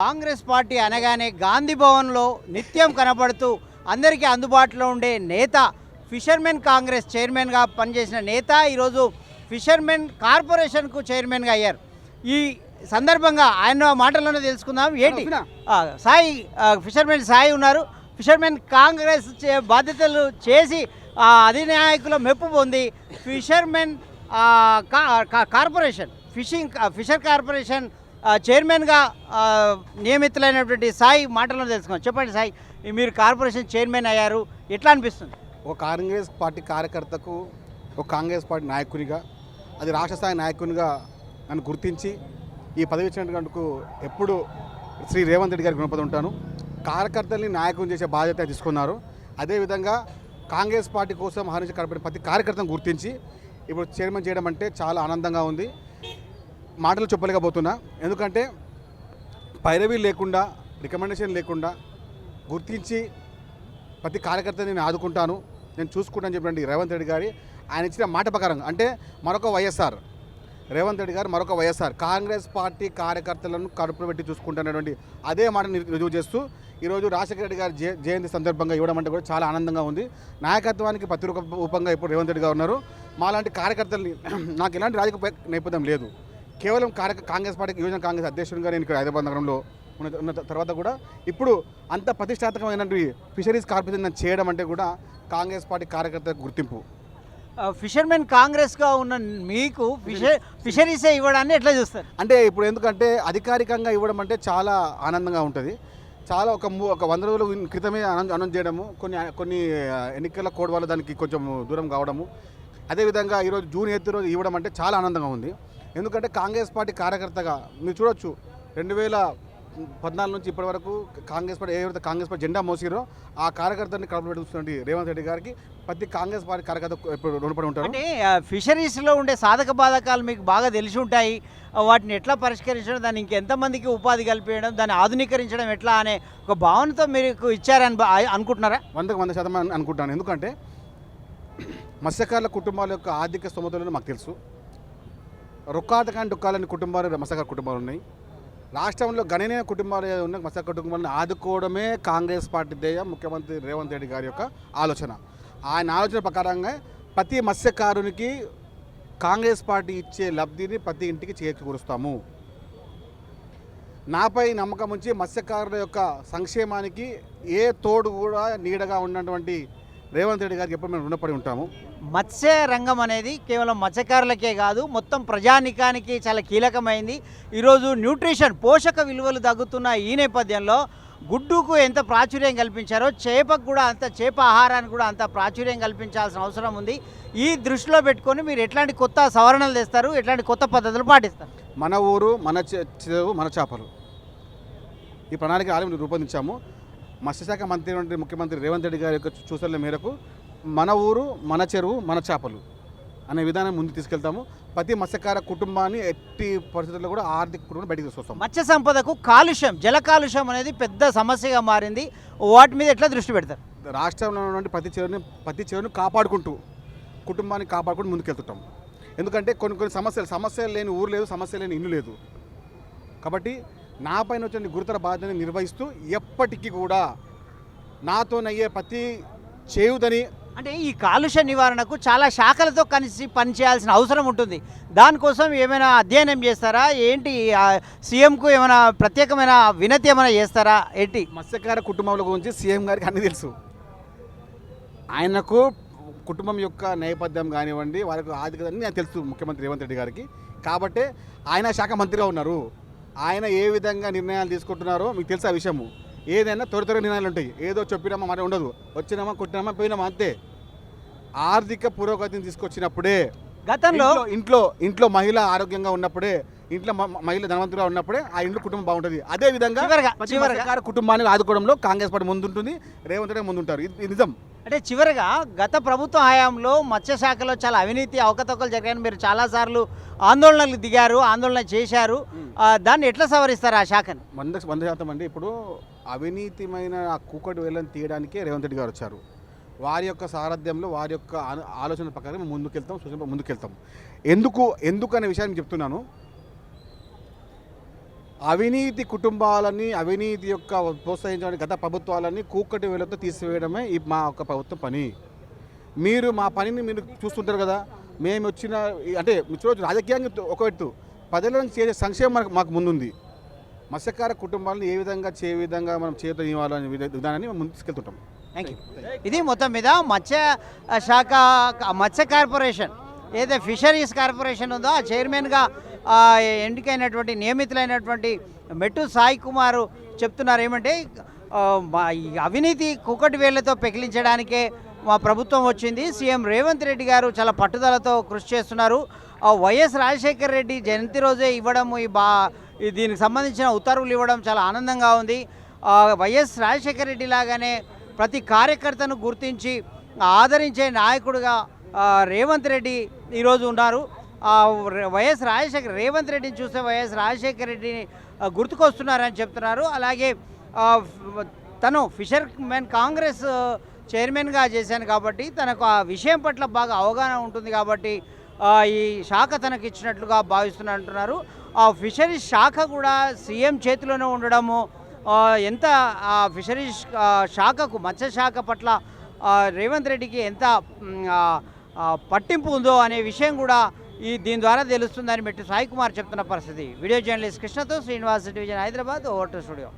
Congress party అనగానే గాంధీ భవన్లో నిత్యం కనబడుతూ అందరికీ అందుబాటులో ఉండే నేత ఫిషర్మెన్ కాంగ్రెస్ చైర్మన్గా పనిచేసిన నేత ఈరోజు ఫిషర్మెన్ కార్పొరేషన్కు చైర్మన్గా అయ్యారు. ఈ సందర్భంగా ఆయన మాటల్లోనే తెలుసుకుందాం. ఏంటి? సాయి ఫిషర్మెన్ సాయి ఉన్నారు. ఫిషర్మెన్ కాంగ్రెస్ బాధ్యతలు చేసి ఆ, అధినాయకుల మెప్పు పొంది fishermen corporation fishing fisher corporation చైర్మన్గా నియమితులైనటువంటి సాయి మాటలను తెలుసుకున్నాం చెప్పండి సాయి మీరు కార్పొరేషన్ చైర్మన్ అయ్యారు ఎట్లా అనిపిస్తుంది? ఒక కాంగ్రెస్ పార్టీ కార్యకర్తకు ఒక కాంగ్రెస్ పార్టీ నాయకునిగా అది రాష్ట్ర స్థాయి నాయకునిగా నన్ను గుర్తించి ఈ పదవి ఇచ్చినట్టుకు ఎప్పుడు శ్రీ రేవంత్ రెడ్డి గారికి గుణపడి ఉంటాను. కార్యకర్తల్ని నాయకుని చేసే బాధ్యత తీసుకున్నారు. అదేవిధంగా కాంగ్రెస్ పార్టీ కోసం హరించి కనపడిన ప్రతి కార్యకర్తను గుర్తించి ఇప్పుడు చైర్మన్ చేయడం అంటే చాలా ఆనందంగా ఉంది. మాటలు చెప్పలేకపోతున్నా. ఎందుకంటే పైరవీ లేకుండా రికమెండేషన్ లేకుండా గుర్తించి ప్రతి కార్యకర్తని నేను ఆదుకుంటాను. నేను చూసుకుంటాను చెప్పండి రేవంత్ రెడ్డి గారి ఆయన ఇచ్చిన మాట ప్రకారం. అంటే మరొక వైఎస్ఆర్. రేవంత్ రెడ్డి గారు మరొక వైఎస్ఆర్. కాంగ్రెస్ పార్టీ కార్యకర్తలను కడుపులో పెట్టి చూసుకుంటున్నటువంటి అదే మాటని రుజువు చేస్తూ ఈరోజు రాజశేఖర రెడ్డి గారి జయ జయంతి సందర్భంగా ఇవ్వడం అంటే కూడా చాలా ఆనందంగా ఉంది. నాయకత్వానికి ప్రతిరూప రూపంగా ఇప్పుడు రేవంత్ రెడ్డి గారు ఉన్నారు. మాలాంటి కార్యకర్తల్ని నాకు ఎలాంటి రాజకీయ నేపథ్యం లేదు. కేవలం కార్య కాంగ్రెస్ పార్టీ యువజన కాంగ్రెస్ అధ్యక్షుడిగా నేను ఇక్కడ హైదరాబాద్ నగరంలో ఉన్న ఉన్న తర్వాత కూడా ఇప్పుడు అంత ప్రతిష్టాత్మకమైనటువంటి ఫిషరీస్ కార్పొరేషన్ చేయడం అంటే కూడా కాంగ్రెస్ పార్టీ కార్యకర్త గుర్తింపు. ఫిషర్మెన్ కాంగ్రెస్గా ఉన్న మీకు ఫిషర్ ఫిషరీసే ఇవ్వడాన్ని ఎట్లా చూస్తారు? అంటే ఇప్పుడు ఎందుకంటే అధికారికంగా ఇవ్వడం అంటే చాలా ఆనందంగా ఉంటుంది. చాలా ఒక ఒక వంద రోజుల క్రితమే అనౌన్స్ చేయడము కొన్ని కొన్ని ఎన్నికల కోడ్ వల్ల దానికి కొంచెం దూరం కావడము. అదేవిధంగా ఈరోజు జూన్ ఎయిత్ రోజు ఇవ్వడం అంటే చాలా ఆనందంగా ఉంది. ఎందుకంటే కాంగ్రెస్ పార్టీ కార్యకర్తగా మీరు చూడొచ్చు రెండు వేల పద్నాలుగు నుంచి ఇప్పటి వరకు కాంగ్రెస్ పార్టీ ఏవైతే కాంగ్రెస్ పార్టీ జెండా మోసిరో ఆ కార్యకర్తని కడుపు పెట్టుకున్నటువంటి రేవంత్ రెడ్డి గారికి ప్రతి కాంగ్రెస్ పార్టీ కార్యకర్త ఇప్పుడు రుణపడి ఉంటారు. అంటే ఫిషరీస్లో ఉండే సాధక బాధకాలు మీకు బాగా తెలిసి ఉంటాయి. వాటిని ఎట్లా పరిష్కరించడం దాన్ని ఇంకెంతమందికి ఉపాధి కల్పించడం దాన్ని ఆధునీకరించడం ఎట్లా అనే ఒక భావనతో మీకు ఇచ్చారని అనుకుంటున్నారా? వందకు వంద శాతం అని అనుకుంటాను. ఎందుకంటే మత్స్యకారుల కుటుంబాల యొక్క ఆర్థిక స్తోమతలను మాకు తెలుసు. రొక్కాటకాని దుఃఖాలని కుటుంబాలు మసక కుటుంబాలు ఉన్నాయి. రాష్ట్రంలో గణనీయ కుటుంబాలు ఏదో ఉన్న మసక కుటుంబాలను ఆదుకోవడమే కాంగ్రెస్ పార్టీ ధ్యేయం ముఖ్యమంత్రి రేవంత్ రెడ్డి గారి యొక్క ఆలోచన. ఆయన ఆలోచన ప్రకారంగా ప్రతి మత్స్యకారునికి కాంగ్రెస్ పార్టీ ఇచ్చే లబ్ధిని ప్రతి ఇంటికి చేకూరుస్తాము. నాపై నమ్మకం ఉంచి మత్స్యకారుల యొక్క సంక్షేమానికి ఏ తోడు కూడా నీడగా ఉన్నటువంటి రేవంత్ రెడ్డి గారికి ఎప్పుడు మేము రుణపడి ఉంటాము? మత్స్య రంగం అనేది కేవలం మత్స్యకారులకే కాదు మొత్తం ప్రజానికానికి చాలా కీలకమైంది. ఈరోజు న్యూట్రిషన్ పోషక విలువలు తగ్గుతున్న ఈ నేపథ్యంలో గుడ్డుకు ఎంత ప్రాచుర్యం కల్పించారో చేపకు కూడా అంత చేప ఆహారానికి కూడా అంత ప్రాచుర్యం కల్పించాల్సిన అవసరం ఉంది. ఈ దృష్టిలో పెట్టుకొని మీరు ఎట్లాంటి కొత్త సవరణలు తెస్తారు ఎట్లాంటి కొత్త పద్ధతులు పాటిస్తారు? మన ఊరు మన చెరువు మన చేపలు. ఈ ప్రణాళిక ఆలయం రూపొందించాము. మత్స్యశాఖ మంత్రి ముఖ్యమంత్రి రేవంత్ రెడ్డి గారి యొక్క సూచనల మేరకు మన ఊరు మన చెరువు మన చేపలు అనే విధానం ముందు తీసుకెళ్తాము. ప్రతి మత్స్యకార కుటుంబాన్ని ఎట్టి పరిస్థితుల్లో కూడా ఆర్థిక కుటుంబం బయటికి తీసుకొస్తాం. మత్స్య సంపదకు కాలుష్యం జల కాలుష్యం అనేది పెద్ద సమస్యగా మారింది. వాటి మీద ఎట్లా దృష్టి పెడతారు? రాష్ట్రంలో ఉన్నటువంటి ప్రతి చెరువుని ప్రతి చెరువుని కాపాడుకుంటూ కుటుంబాన్ని కాపాడుకుంటూ ముందుకెళ్తుంటాం. ఎందుకంటే కొన్ని కొన్ని సమస్యలు సమస్యలు లేని ఊరు లేదు సమస్య లేని ఇల్లు లేదు. కాబట్టి నా పైన వచ్చిన గురుతర బాధ్యతని నిర్వహిస్తూ ఎప్పటికీ కూడా నాతోనయ్యే ప్రతి చేయుదని అంటే ఈ కాలుష్య నివారణకు చాలా శాఖలతో కలిసి పనిచేయాల్సిన అవసరం ఉంటుంది. దానికోసం ఏమైనా అధ్యయనం చేస్తారా? ఏంటి సీఎంకు ఏమైనా ప్రత్యేకమైన వినతి ఏమైనా చేస్తారా? ఏంటి? మత్స్యకార కుటుంబాల గురించి సీఎం గారికి అన్నీ తెలుసు. ఆయనకు కుటుంబం యొక్క నేపథ్యం కానివ్వండి వారికి ఆర్థిక నాకు తెలుసు ముఖ్యమంత్రి రేవంత్ రెడ్డి గారికి. కాబట్టే ఆయన శాఖ మంత్రిగా ఉన్నారు. ఆయన ఏ విధంగా నిర్ణయాలు తీసుకుంటున్నారో మీకు తెలుసు ఆ విషయము. ఏదైనా త్వర త్వర నిర్ణయాలు ఉంటాయి. ఏదో చెప్పినామా మాట ఉండదు. వచ్చినామా కొట్టినామా పోయినామా అంతే. ఆర్థిక పురోగతిని తీసుకొచ్చినప్పుడే గతంలో ఇంట్లో ఇంట్లో ఇంట్లో మహిళ ఆరోగ్యంగా ఉన్నప్పుడే ఇంట్లో మహిళ ధనవంతుగా ఉన్నప్పుడే ఆ ఇంట్లో కుటుంబం బాగుంటుంది. అదే విధంగా చివరగా కుటుంబాన్ని ఆదుకోవడంలో కాంగ్రెస్ పార్టీ ముందుంటుంది రేవంత్ రెడ్డి ముందుంటారు. ఇది నిజం. అంటే చివరగా గత ప్రభుత్వ హయాంలో మత్స్యశాఖలో చాలా అవినీతి అవకతవకలు జరిగాయని మీరు చాలాసార్లు ఆందోళనలు దిగారు ఆందోళన చేశారు. దాన్ని ఎట్లా సవరిస్తారు ఆ శాఖని? వంద వంద శాతం అండి ఇప్పుడు అవినీతిమైన ఆ కూకటి వేళ్ళని తీయడానికే రేవంత్ రెడ్డి గారు వచ్చారు. వారి యొక్క సారథ్యంలో వారి యొక్క ఆలో- ఆలోచన ప్రకారం ముందుకెళ్తాం సూచన ముందుకెళ్తాం. ఎందుకు ఎందుకు అనే విషయాన్ని చెప్తున్నాను. అవినీతి కుటుంబాలని అవినీతి యొక్క ప్రోత్సహించడానికి గత ప్రభుత్వాలని కూకటి వేలతో తీసివేయడమే ఈ మా యొక్క ప్రభుత్వం పని. మీరు మా పనిని మీరు చూస్తుంటారు కదా మేము వచ్చిన అంటే చూడవచ్చు రాజకీయంగా ఒక ఎత్తు ప్రజలను చేసే సంక్షేమం మనకు మాకు ముందుంది. మత్స్యకార కుటుంబాలను ఏ విధంగా చే విధంగా మనం చేత ఇవ్వాలనే విధానాన్ని ముందు తీసుకెళ్తుంటాం. థ్యాంక్ యూ ఇది మొత్తం మీద మత్స్య శాఖ మత్స్య కార్పొరేషన్. ఏదైతే ఫిషరీస్ కార్పొరేషన్ ఉందో ఆ చైర్మన్గా ఎన్నికైనటువంటి నియమితులైనటువంటి మెట్టు సాయి కుమారు చెప్తున్నారు. ఏమంటే అవినీతి కుక్కటి వేళ్ళతో పెకిలించడానికే మా ప్రభుత్వం వచ్చింది. సీఎం రేవంత్ రెడ్డి గారు చాలా పట్టుదలతో కృషి చేస్తున్నారు. వైఎస్ రాజశేఖర్ రెడ్డి జయంతి రోజే ఇవ్వడం ఈ బా దీనికి సంబంధించిన ఉత్తర్వులు ఇవ్వడం చాలా ఆనందంగా ఉంది. వైఎస్ రాజశేఖర రెడ్డి లాగానే ప్రతి కార్యకర్తను గుర్తించి ఆదరించే నాయకుడిగా రేవంత్ రెడ్డి ఈరోజు ఉన్నారు. వైఎస్ రాజశేఖర్ రేవంత్ రెడ్డిని చూస్తే వైఎస్ రాజశేఖర రెడ్డిని గుర్తుకొస్తున్నారని చెప్తున్నారు. అలాగే తను ఫిషర్ మెన్ కాంగ్రెస్ చైర్మన్గా చేశాను కాబట్టి తనకు ఆ విషయం పట్ల బాగా అవగాహన ఉంటుంది కాబట్టి ఈ శాఖ తనకు ఇచ్చినట్లుగా భావిస్తున్నా అంటున్నారు. ఆ ఫిషరీస్ శాఖ కూడా సీఎం చేతిలోనే ఉండడము ఎంత ఆ ఫిషరీస్ శాఖకు మత్స్య శాఖ పట్ల రేవంత్ రెడ్డికి ఎంత పట్టింపు ఉందో అనే విషయం కూడా ఈ దీని ద్వారా తెలుస్తుందని మెట్టు సాయి కుమార్ చెప్తున్న పరిస్థితి. వీడియో జర్నలిస్ట్ కృష్ణతో Srinivas division Hyderabad voter studio.